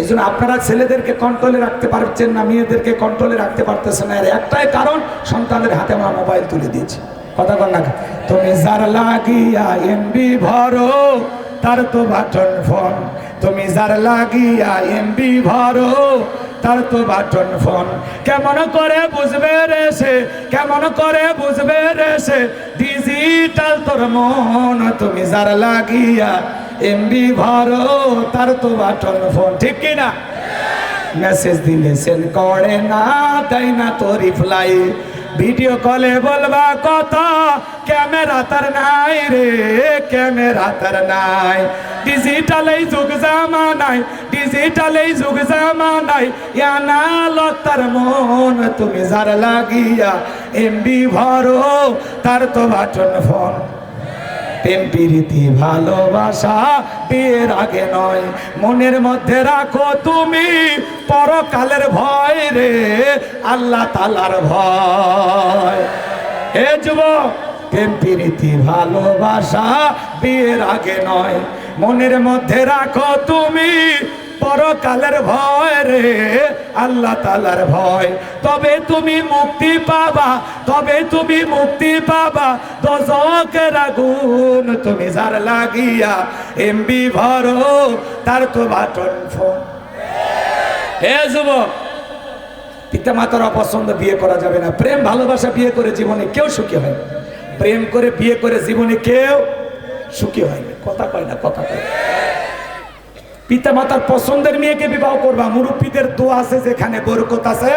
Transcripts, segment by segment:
এই জন্য আপনারা ছেলেদেরকে কন্ট্রোলে রাখতে পারছেন না, মেয়েদেরকে কন্ট্রোলে রাখতে পারতেছেন না। এর একটাই কারণ সন্তানের হাতে আমরা মোবাইল তুলে দিয়েছি। কথা বল না তুমি যার লাগিয়া এমবি ভরো, তার তো বাটন ফোন। তুমি যার লাগিয়া এমবি ভরো, তার তো বাটন ফোন। কেমন করে বুঝবে রে সে? কেমন করে বুঝবে রে সে? ডিজিটাল তোর মন, তুমি যার লাগিয়া এমবি ভরো তার তো বাটন ফোন ঠিক কি না? মেসেজ দিলে সেন্ড করে না, তাই না তো রিপ্লাই ভিডিও কলে বলবা কথা ক্যামেরা তার নাই রে ক্যামেরা তার নাই। ডিজিটাল এই যুগ জামানাই ডিজিটাল এই যুগ জামানাই ইয়ানা লতার মন তুমি যার লাগিয়া এমবি ভরো তার তো বাটন ফোন প্রেম, প্রীতি, ভালোবাসা বিয়ের আগে নয়। মনের মধ্যে রাখো তুমি পরকালের ভয় রে, আল্লাহ তালার ভয়। হে যুবক, প্রেম, প্রীতি, ভালোবাসা বিয়ের আগে নয়। মনের মধ্যে রাখো তুমি পরকালের ভয় রে আল্লাহ তালার ভয়। তবে তুমি মুক্তি পাবা, তবে তুমি মুক্তি পাবা। দশকের আগুন তুমি যার লাগিয়া, এমবি ভরো, তার তো বাটন ফোন। হে যুবক, পিতা মাতার অপছন্দ বিয়ে করা যাবে না। প্রেম ভালোবাসা বিয়ে করে জীবনে কেউ সুখী হয় প্রেম করে বিয়ে করে জীবনে কেউ সুখী হয় না। কথা কয় না, কথা কয়। পিতা মাতার পছন্দের মেয়েকে বিবাহ করবা, মুরব্বীদের দোয়া আছে যেখানে বরকত আছে।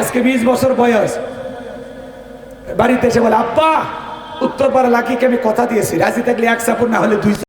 আজকে বিশ বছর বয়স। বাড়িতে এসে বলে, আব্বা, উত্তরপাড়া লাকিকে আমি কথা দিয়েছি, রাজি থাকলে এক সাপোর্ট না হলে দুই